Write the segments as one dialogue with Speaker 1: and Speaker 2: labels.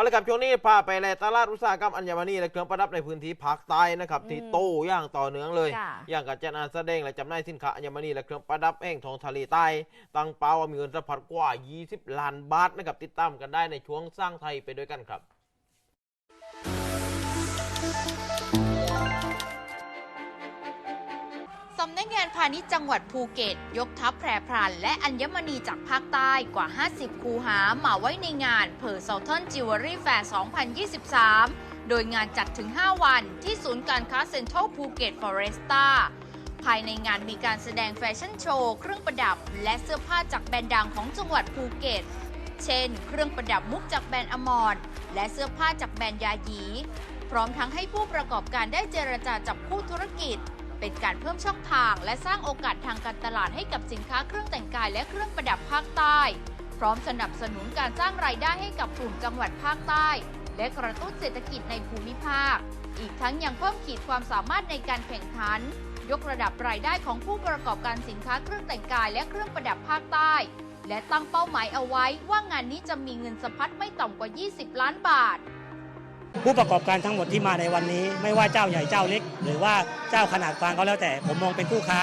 Speaker 1: เอาละครับช่วงนี้พาไปแลตลาดอุตสาหกรรมอัญมณีและเครื่องประดับในพื้นที่ภาคใต้นะครับที่โตอย่างต่อเนื่องเลย
Speaker 2: ค่ะ
Speaker 1: อย่างการจัดงานแสดงและจำหน่ายสินค้าอัญมณีและเครื่องประดับแห่งทองทะเลใต้ตั้งเป้าว่ามีเงินสะพัดกว่า 20 ล้านบาทนะครับติดตามกันได้ในช่วงสร้างไทยไปด้วยกันครับ
Speaker 2: นักงานพาณิชย์จังหวัดภูเก็ต ยกทัพแพรพรานและอัญมณีจากภาคใต้กว่า 50 คูหามาไว้ในงานเพอร์เซลทอนจิวเวลรี่แฟร์ 2023 โดยงานจัดถึง 5 วันที่ศูนย์การค้าเซ็นทรัลภูเก็ตฟอเรสต้าภายในงานมีการแสดงแฟชั่นโชว์ เครื่องประดับ และเสื้อผ้าจากแบรนด์ดังของจังหวัดภูเก็ต เช่น เครื่องประดับมุกจากแบรนด์อมรและเสื้อผ้าจากแบรนด์ยายี พร้อมทั้งให้ผู้ประกอบการได้เจรจาจับคู่ธุรกิจ เป็นการเพิ่มช่องทางและสร้างโอกาสทางการตลาดให้กับสินค้าเครื่องแต่งกายและเครื่องประดับภาคใต้ พร้อมสนับสนุนการสร้างรายได้ให้กับกลุ่มจังหวัดภาคใต้ และกระตุ้นเศรษฐกิจในภูมิภาค อีกทั้งยังเพิ่มขีดความสามารถในการแข่งขัน ยกระดับรายได้ของผู้ประกอบการสินค้าเครื่องแต่งกายและเครื่องประดับภาคใต้ และตั้งเป้าหมายเอาไว้ว่างานนี้จะมีเงินสะพัดไม่ต่ำกว่า 20 ล้านบาท
Speaker 3: ผู้ประกอบการทั้งหมดที่มาในวันนี้ ไม่ว่าเจ้าใหญ่เจ้าเล็ก หรือว่าเจ้าขนาดกลางก็แล้วแต่ ผมมองเป็นผู้ค้า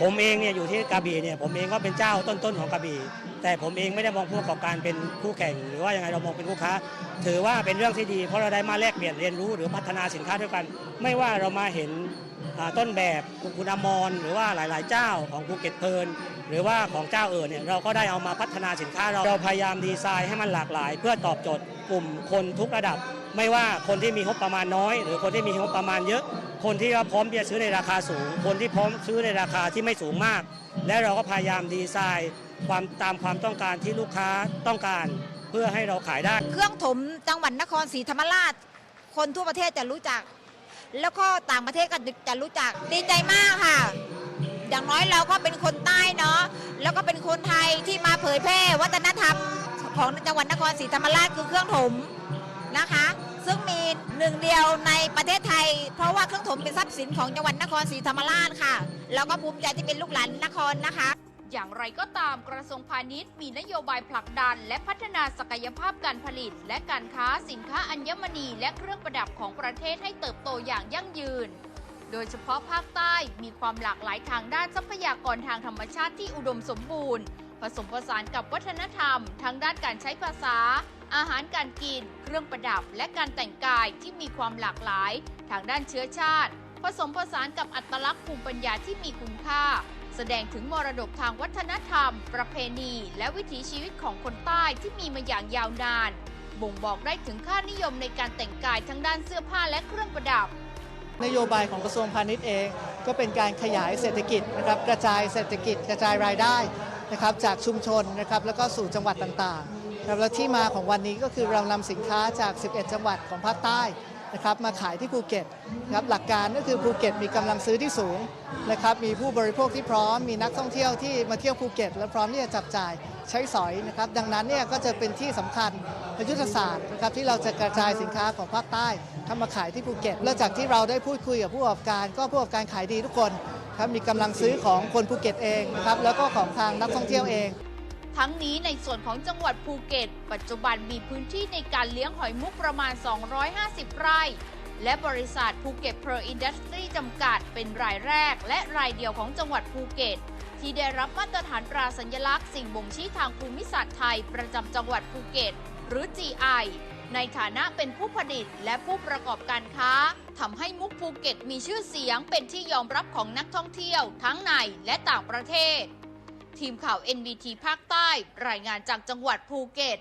Speaker 3: ผมเองเนี่ยอยู่ที่กระบี่เนี่ยผมเองก็เป็นเจ้าต้นๆของกระบี่แต่ผมเองไม่ได้มองผู้ประกอบการเป็นคู่แข่ง หรือว่ายังไงเรามองเป็นผู้ค้า ถือว่าเป็นเรื่องที่ดี เพราะเราได้มาแลกเปลี่ยนเรียนรู้หรือพัฒนาสินค้าด้วยกัน ไม่ว่าเรามาเห็น ต้นแบบคุณอมรหรือว่าหลาย ๆ เจ้าของภูเก็ตเพลิน หรือว่าของเจ้าอื่นเนี่ยเราก็ได้เอามาพัฒนาสินค้าเราเราพยายามดีไซน์ให้มันหลากหลาย เพื่อตอบโจทย์กลุ่มคนทุกระดับ ไม่ว่าคนที่มีงบประมาณน้อย หรือคนที่มีงบประมาณเยอะ คนที่ว่าพร้อมที่จะซื้อในราคาสูง คนที่พร้อมซื้อในราคาที่ไม่สูงมาก และเราก็พยายามดีไซน์ความตามความต้องการที่ลูกค้าต้องการเพื่อให้เราขายได้
Speaker 4: เครื่องถมจังหวัดนครศรีธรรมราช คนทั่วประเทศจะรู้จัก แล้วก็ต่างประเทศก็จะรู้จักดีใจมากค่ะ อย่างน้อยเราก็เป็นคนใต้เนาะแล้วก็เป็นคนไทยที่มาเผยแพร่วัฒนธรรมของจังหวัดนครศรีธรรมราชคือเครื่องถมนะคะ ซึ่งมีหนึ่งเดียวในประเทศไทย เพราะว่าเครื่องถมเป็นทรัพย์สินของจังหวัดนครศรีธรรมราชค่ะ แล้วก็ภูมิใจที่เป็นลูกหลานนครนะคะ
Speaker 2: อย่างไรก็ตามกระทรวงพาณิชย์มีนโยบายผลักดัน และพัฒนาศักยภาพการผลิต และการค้าสินค้าอัญมณีและเครื่องประดับของประเทศให้เติบโตอย่างยั่งยืน โดยเฉพาะภาคใต้มีความหลากหลายทางด้านทรัพยากรทางธรรมชาติที่อุดมสมบูรณ์ ผสมผสานกับวัฒนธรรมทั้งด้านการใช้ภาษา อาหารการกิน เครื่องประดับ และการแต่งกายที่มีความหลากหลาย ทางด้านเชื้อชาติ ผสมผสานกับอัตลักษณ์ภูมิปัญญาที่มีคุณค่า แสดงถึงมรดกทางวัฒนธรรม ประเพณี และวิถีชีวิตของคนใต้ที่มีมาอย่างยาวนาน บ่งบอกได้ถึงค่านิยมในการแต่งกายทั้งด้านเสื้อผ้าและเครื่องประดับ
Speaker 5: นโยบายของกระทรวงพาณิชย์เอง ก็เป็นการขยายเศรษฐกิจนะครับกระจายเศรษฐกิจกระจายรายได้นะครับจากชุมชนนะครับแล้วก็สู่จังหวัดต่างๆครับแล้วที่มาของวันนี้ก็คือเรานำสินค้าจาก 11 จังหวัดของภาคใต้ นะครับมาขายที่ภูเก็ตนะครับหลักการก็คือภูเก็ตมีกำลังซื้อที่สูงนะครับมีผู้บริโภคที่พร้อม มีนักท่องเที่ยวที่มาเที่ยวภูเก็ต และพร้อมที่จะจับจ่ายใช้สอยนะครับดังนั้นเนี่ยก็จะเป็นที่สำคัญในยุทธศาสตร์นะครับที่เราจะกระจายสินค้าของภาคใต้ทำมาขายที่ภูเก็ต แล้วจากที่เราได้พูดคุยกับผู้ประกอบการ ก็ผู้ประกอบการขายดีทุกคนครับมีกำลังซื้อของคนภูเก็ตเองนะครับแล้วก็ของทางนักท่องเที่ยวเอง
Speaker 2: ทั้งนี้ในส่วนของจังหวัดภูเก็ต ปัจจุบันมีพื้นที่ในการเลี้ยงหอยมุกประมาณ 250 ไร่ และบริษัทภูเก็ตเพร์อินดัสทรีจำกัดเป็นรายแรก และรายเดียวของจังหวัดภูเก็ต ที่ได้รับมาตรฐานตราสัญลักษณ์สิ่งบ่งชี้ทางภูมิศาสตร์ไทยประจำจังหวัดภูเก็ต หรือ GI ในฐานะเป็นผู้ผลิตและผู้ประกอบการค้าทำให้มุกภูเก็ตมีชื่อเสียงเป็นที่ยอมรับของนักท่องเที่ยวทั้งในและต่างประเทศ ทีมข่าว NBT ภาคใต้ รายงานจากจังหวัดภูเก็ต